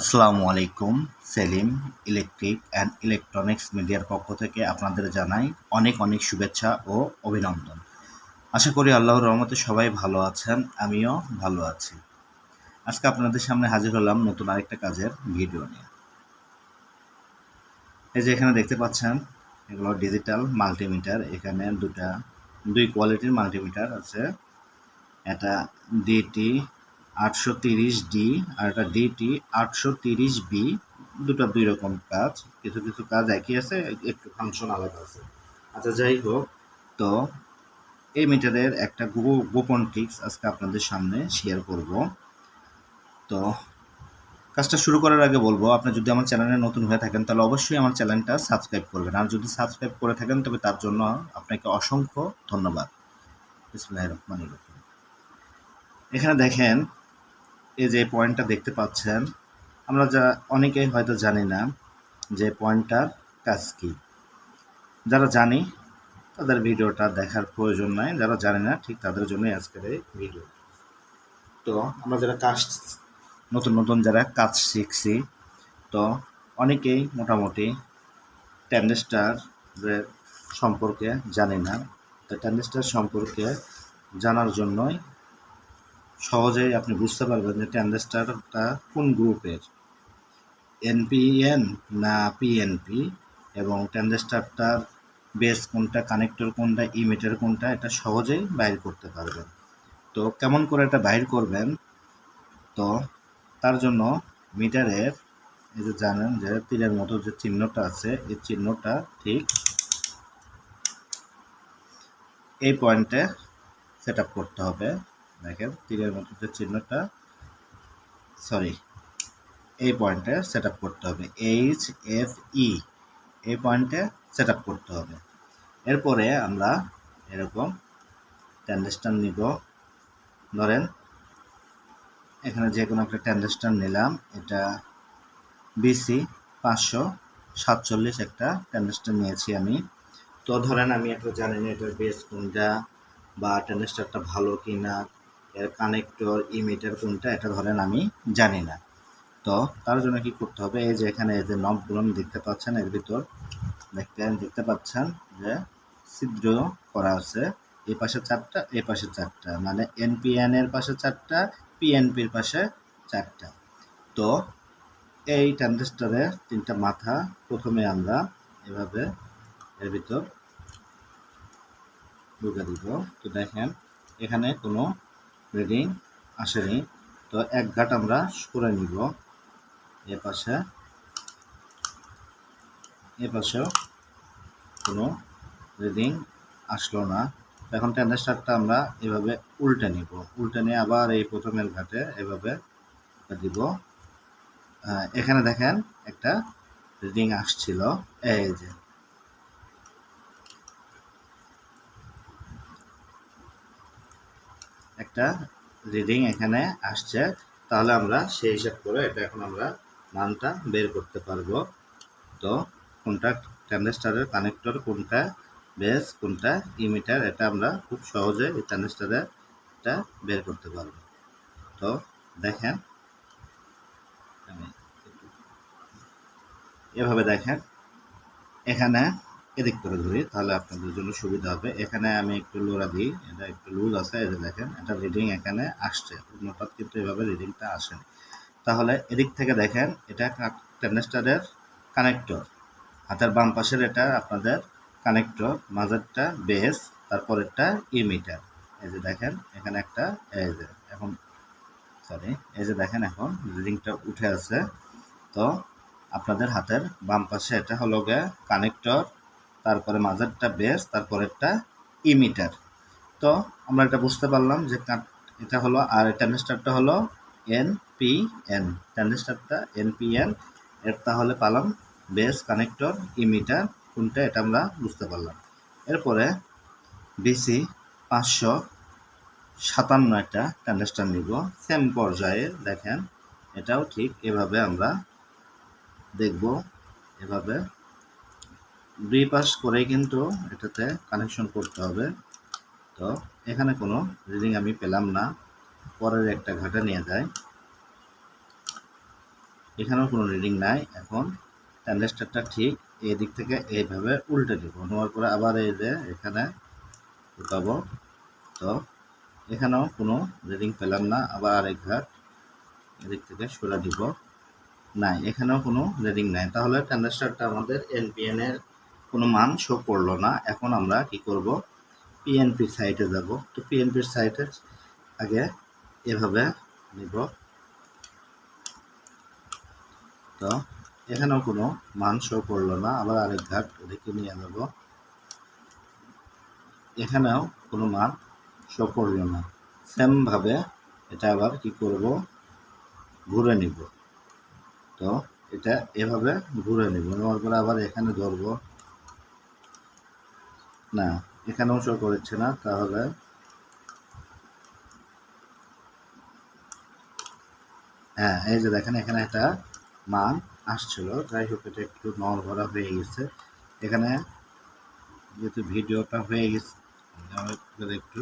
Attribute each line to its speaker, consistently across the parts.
Speaker 1: আসসালামু আলাইকুম, Selim, electric and electronics মিডিয়ার পক্ষ থেকে আপনাদের জানাই অনেক অনেক শুভেচ্ছা ও অভিনন্দন। আশা করি আল্লাহর রহমতে সবাই ভালো আছেন, আমিও ভালো আছি। আজকে আপনাদের সামনে হাজির হলাম নতুন আরেকটা কাজের ভিডিও নিয়ে। এই যে এখানে দেখতে পাচ্ছেন, এগুলো ডিজিটাল মাল্টিমিটার, এখানে দুটা, দুই কোয়ালিটির মাল্টিমিটার আছে। এটা ডিটি আটশো তিরিশ ডি আর একটা ডিটি আটশো তিরিশ বি, দুটো দুই রকম কাজ, কিছু কিছু কাজ একই আছে, একটু ফাংশন আলাদা আছে। আচ্ছা যাই হোক, তো এই মিটারের একটা গোপন টিক্স আজকে আপনাদের সামনে শেয়ার করব। তো কাজটা শুরু করার আগে বলব, আপনি যদি আমার চ্যানেলে নতুন হয়ে থাকেন, তাহলে অবশ্যই আমার চ্যানেলটা সাবস্ক্রাইব করবেন। আর যদি সাবস্ক্রাইব করে থাকেন, তবে তার জন্য আপনাকে অসংখ্য ধন্যবাদ। বিসমিল্লাহির রহমানির এখানে দেখেন এই যে পয়েন্টটা দেখতে পাচ্ছেন, আমরা যা, অনেকেই হয়তো জানি না যে পয়েন্টটার কাজ কী। যারা জানি, তাদের ভিডিওটা দেখার প্রয়োজন নাই। যারা জানে না, ঠিক তাদের জন্যই আজকের এই ভিডিও তো, আমরা যারা কাজ, নতুন নতুন যারা কাজ শিখছি, তো অনেকেই মোটামুটি ট্যান্ডেস্টার সম্পর্কে জানি না। তো ট্যান্ডেস্টার সম্পর্কে জানার জন্যই সহজেই আপনি বুঝতে পারবেন যে ট্যান্ডেস্টারটা কোন গ্রুপের। এনপিএন না পিএনপি? এবং ট্যান্ডেস্টারটার বেস কোনটা, কানেক্টর কোনটা, ইমিটার কোনটা, এটা সহজেই বাইর করতে পারবেন। তো কেমন করে এটা বাইর করবেন? তো তার জন্য মিটারের, এই যে জানেন যে তীরের মতো যে চিহ্নটা আছে, এই চিহ্নটা ঠিক এই পয়েন্টে সেট করতে হবে। দেখেন, তীরের মতো যে চিহ্নটা সরি এই পয়েন্টে সেট করতে হবে। এইচ এফ ই এই পয়েন্টে সেট করতে হবে। এরপরে আমরা এরকম ট্যান্ডেস্টার নিব। ধরেন, এখানে যে কোনো একটা ট্যান্ডেস্টার নিলাম। এটা বিসি পাঁচশো সাতচল্লিশ একটা ট্যান্ডেস্টার নিয়েছি আমি। তো ধরেন, আমি একটা জানি না এটার বেস কোনটা বা ট্যান্ডেস্টারটা ভালো কি না এর কানেক্টর ইমিটার কোনটা এটা ধরেন আমি জানি না। তো তার জন্য কি করতে হবে, এই যে এখানে এই যে নবগুলো দেখতে পাচ্ছেন, এর ভিতর দেখতে দেখতে পাচ্ছেন যে ছিদ্র করা আছে, এই পাশে চারটা, এই পাশে চারটা মানে এনপিএন এর পাশে চারটা পিএনপির পাশে চারটা। তো এই ট্রানজিস্টরের তিনটা মাথা প্রথমে আমরা এভাবে এর ভিতর ঢুকে দিব। তো দেখেন, এখানে কোনো রিডিং আসেনি তো এক ঘাট আমরা করে নিব। এ পাশে, এ পাশেও কোনো রিডিং আসলো না। এখন ট্যান্ডাস্টারটা আমরা এভাবে উল্টে নিব। উল্টে নিয়ে আবার এই প্রথমের ঘাটে এভাবে দিব। এখানে দেখেন একটা রিডিং আসছিল। এই যে একটা রিডিং এখানে আসছে, তাহলে আমরা সেই হিসাব করে এটা এখন আমরা মানটা বের করতে পারব। তো কোনটা ট্রানজিস্টারের কানেক্টর কোনটা বেস কোনটা ইমিটার এটা আমরা খুব সহজে এই ট্রানজিস্টারে এটা বের করতে পারব। তো দেখেন, এভাবে দেখেন, এখানে এদিক করে ধরি, তাহলে আপনাদের জন্য সুবিধা হবে। এখানে আমি একটু লোড়া দিই, এটা একটু লুজ আছে যে দেখেন, এটা রিডিং এখানে আসছে হঠাৎ কিন্তু এভাবে রিডিংটা আসেনি। তাহলে এদিক থেকে দেখেন, এটা ট্যান্ডেস্টারের কানেক্টর হাতের বাম পাশের এটা আপনাদের কানেক্টর মাঝেরটা বেস তারপরেরটা ইমিটার এই যে দেখেন, এখানে একটা, এই যে, এখন সরি এই যে দেখেন এখন রিডিংটা উঠে আছে। তো আপনাদের হাতের বাম পাশে এটা হলো গে কানেক্টর তারপরে মাঝেরটা বেস, তারপরেরটা ইমিটার। তো আমরা এটা বুঝতে পারলাম যে এটা হলো, আর ট্যান্ডেস্টারটা হলো এন পি এন। ট্যান্ডেস্টারটা এন পি এন, এর তাহলে পালাম বেস, কানেক্টর, ইমিটার, কোনটা এটা আমরা বুঝতে পারলাম। এরপরে বিসি পাঁচশো সাতান্ন একটা ট্যান্ডেস্টার নিব, সেম পর্যায়ে দেখেন, এটাও ঠিক এভাবে আমরা দেখব, এভাবে দুই পাশ করেই কিন্তু এটাতে কানেকশন করতে হবে। তো এখানে কোনো রিডিং আমি পেলাম না। পরের একটা ঘাটে নিয়ে যায় এখানেও কোনো রিডিং নাই। এখন ট্যান্ডেস্টারটা ঠিক এই দিক থেকে এইভাবে উল্টে দিব। নেওয়ার পরে আবার এই যে এখানে ঢুকাবো। তো এখানেও কোনো রিডিং পেলাম না। আবার আরেক ঘাট এদিক থেকে সরে দিব। নাই, এখানেও কোনো রিডিং নাই। তাহলে ট্রানজিস্টারটা আমাদের এনপিএন এর কোনো মান শো করল না। এখন আমরা কি করব? পিএনপি সাইটে যাব। তো পিএনপির সাইটে আগে এভাবে নিব। তো এখানেও কোনো মান শো করল না। আবার আরেক ঘাট এদিকে নিয়ে নেব এখানেও কোনো মান শো করল না। সেমভাবে এটা আবার কি করব? ঘুরে নিব। তো এটা এভাবে ঘুরে নিব। নেওয়ার পরে আবার এখানে ধরব। না, এখানেও শো করেছে না, তাহলে হ্যাঁ এই যে দেখেন, এখানে একটা মান আসছিল, যাই হোক, এটা একটু ভরা হয়ে গেছে। এখানে যেহেতু ভিডিওটা হয়ে গেছে একটু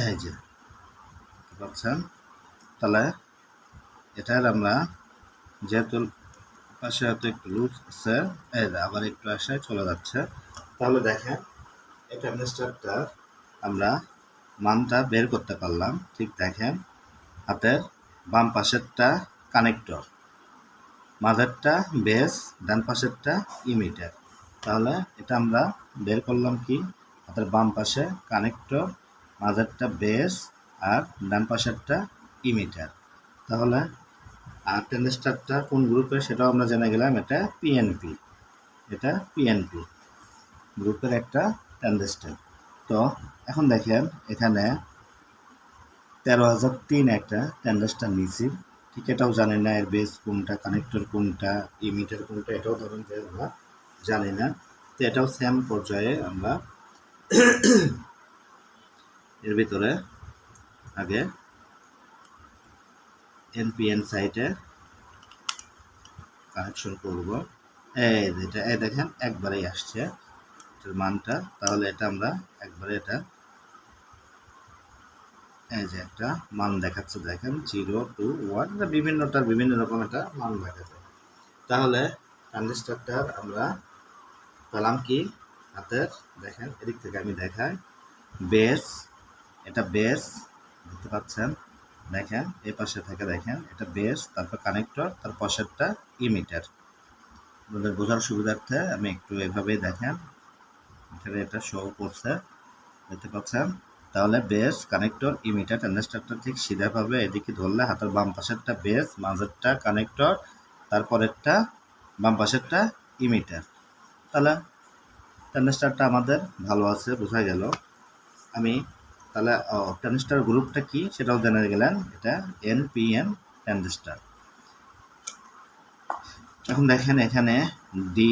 Speaker 1: এই যে, পাচ্ছেন? তাহলে এটার আমরা যেহেতু পাশে হয়তো একটু লুজ আছে, এই আবার একটু আসে, চলে যাচ্ছে। তাহলে দেখেন, এটা মিস্টারটা আমরা মানটা বের করতে পারলাম। ঠিক দেখেন, হাতের বাম পাশেরটা কানেক্টর মাঝেরটা বেস ডান পাশেরটা ইমিটার তাহলে এটা আমরা বের করলাম কি? হাতের বাম পাশে কানেক্টর মাঝেরটা বেস আর ডান পাশেরটা ইমিটার তাহলে আর ট্যান্ডেস্টারটা কোন গ্রুপের সেটাও আমরা জেনে গেলাম, এটা পিএনপি এটা পিএনপি গ্রুপের একটা ট্যান্ডেস্টার তো এখন দেখেন, এখানে তেরো হাজার তিন একটা ট্যান্ডেস্টার নিয়েছি ঠিক এটাও জানি না, এর বেস কোনটা কানেক্টর কোনটা ইমিটার কোনটা, এটাও ধরুন যে আমরা জানি না। তো এটাও সেম পর্যায়ে আমরা এর ভিতরে আগে এনপিএন সাইটে কানেকশন করব। এই এটা এই দেখেন একবারেই আসছে, এটার মানটা। তাহলে এটা আমরা একবারে এটা, এই যে একটা মান দেখাচ্ছে, দেখেন, জিরো, টু, ওয়ান বিভিন্নটার বিভিন্ন রকম একটা মান দেখাচ্ছে। তাহলে ট্রানজিস্টারটার আমরা পেলাম কি? হাতের, দেখেন, এদিক থেকে আমি দেখাই। বেস এটা বেস দেখতে পাচ্ছেন? দেখেন, এই পাশে থেকে দেখেন, এটা বেস তারপর কানেক্টর তার পাশেরটা ইমিটার আপনাদের বোঝার সুবিধার্থে আমি একটু এভাবেই দেখেন। এখানে এটা শো করছে, দেখতে পাচ্ছেন? তাহলে বেস কানেক্টর ইমিটার ট্রানজিস্টারটা ঠিক সিধাভাবে এদিকে ধরলে হাতের বাম পাশেরটা বেস মাঝেরটা কানেক্টর তারপরেরটা বাম পাশেরটা ইমিটার তাহলে ট্রানজিস্টারটা আমাদের ভালো আছে, বোঝা গেল। আমি তাহলে ট্রানজিস্টার গ্রুপটা কি? সেটাও জেনে গেলেন। এটা এন পি এনপিএন ট্রানজিস্টার এখন দেখেন এখানে ডি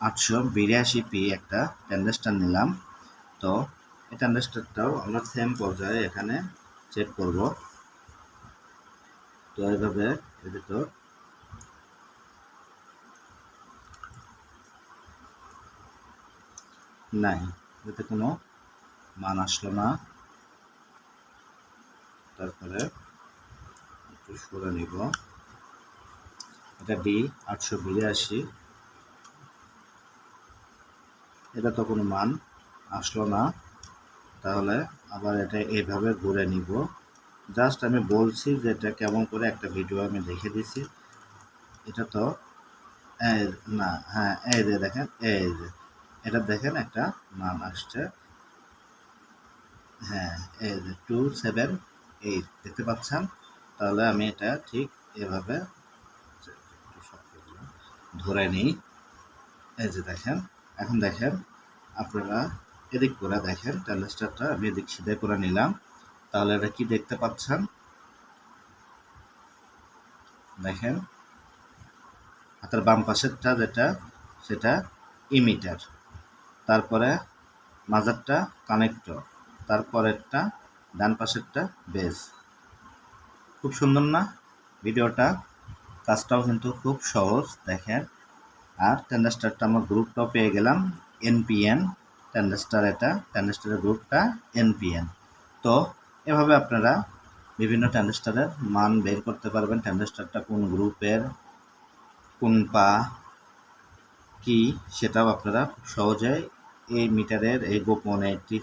Speaker 1: আটশো বিরাশি পি একটা ট্রানজিস্টার নিলাম। তো, এই ট্রানজিস্টারটাও আমরা সেম পর্যায়ে এখানে চেক করব। তো, এইভাবে এর নাই। এতে কোনো মান আসলো না। তারপরে একটু সরে নিব। এটা ডি আটশো বিরাশি। এটা তো মান আসলো না। তাহলে আবার এটা এইভাবে ঘুরে নিব। জাস্ট আমি বলছি যে এটা কেমন করে একটা ভিডিও আমি দেখে দিছি। এটা তো না হ্যাঁ এই যে দেখেন, এই যে। এটা দেখেন একটা মান আসছে। হ্যাঁ এই যে টু সেভেন এইট দেখতে পাচ্ছেন? তাহলে আমি এটা ঠিক এভাবে ধরে নিই। এই যে দেখেন, এখন দেখেন, আপনারা এদিক করে দেখেন ট্যালেস্টারটা আমি এদিক সিধে করে নিলাম। তাহলে এটা কি দেখতে পাচ্ছেন? দেখেন, হাতের বাম পাশেরটা যেটা, সেটা ইমিটার। তারপরে মাঝারটা কানেক্টর। তারপরেরটা ডান পাশেরটা বেস খুব সুন্দর না ভিডিওটা? কাজটাও কিন্তু খুব সহজ, দেখেন। আর টেন্ডাস্টারটা আমার গ্রুপটাও পেয়ে গেলাম এনপিএন টেন্ডাস্টার এটা টেন্ডাস্টারের গ্রুপটা এনপিএন তো এভাবে আপনারা বিভিন্ন টেন্ডাস্টারের মান বের করতে পারবেন টেন্ডাস্টারটা কোন গ্রুপের কোন পা, কি, সেটাও আপনারা খুব সহজে এই মিটারের এই গোপন একটি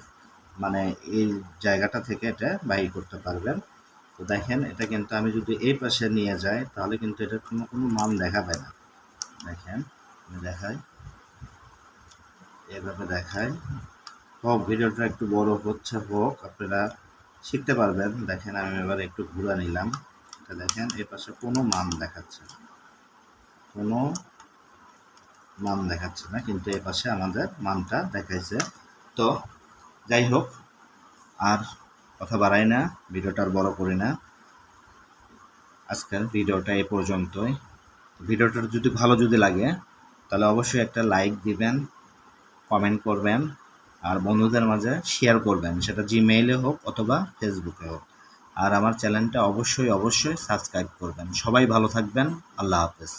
Speaker 1: মানে এই জায়গাটা থেকে এটা বাহির করতে পারবেন। তো দেখেন, এটা কিন্তু আমি যদি এই পাশে নিয়ে যাই, তাহলে কিন্তু এটা কোনো কোনো মান দেখাবে না। দেখেন দেখাই। এভাবে দেখাই। হোক, ভিডিওটা একটু বড় হচ্ছে, হোক, আপনারা শিখতে পারবেন। দেখেন, আমি এবার একটু ঘুরে নিলাম। এটা দেখেন এ পাশে কোনো মান দেখাচ্ছে। কোনো মান দেখাচ্ছে না, কিন্তু এ পাশে আমাদের মানটা দেখাইছে। তো যাই হোক আর কথা বাড়াই না, ভিডিওটা আর বড় করি না। আজকাল ভিডিওটা এ পর্যন্তই। ভিডিওটার যদি ভালো যদি লাগে, তাহলে অবশ্যই একটা লাইক দিবেন, কমেন্ট করবেন, আর বন্ধুদের মাঝে শেয়ার করবেন, সেটা জিমেইলে হোক অথবা ফেসবুকে হোক। আর আমার চ্যানেলটা অবশ্যই অবশ্যই সাবস্ক্রাইব করবেন। সবাই ভালো থাকবেন। আল্লাহ হাফেজ।